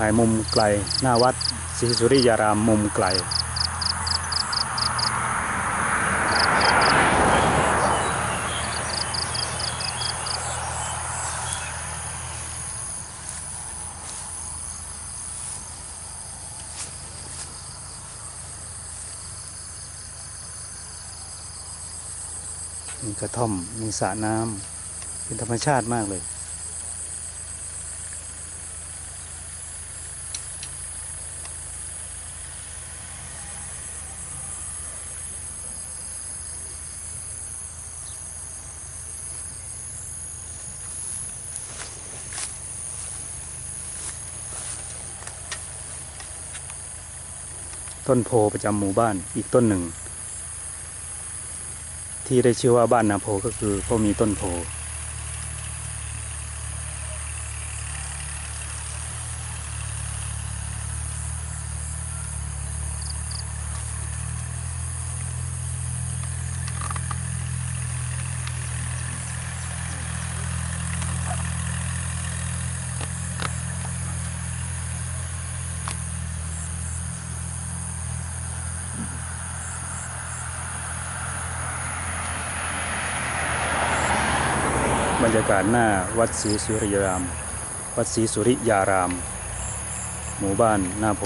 ถ่ายมุมไกล หน้าวัดศรีสุริยารามมุมไกล มีกระท่อม มีสระน้ำ เป็นธรรมชาติมากเลย ต้นโพประจำหมู่บ้านอีกต้นหนึ่ง ที่ได้ชื่อว่าบ้านนาโพก็คือเพรามีต้นโพ บรรยากาศหน้าวัดศรีสุริยาราม วัดศรีสุริยาราม หมู่บ้านหน้าโพ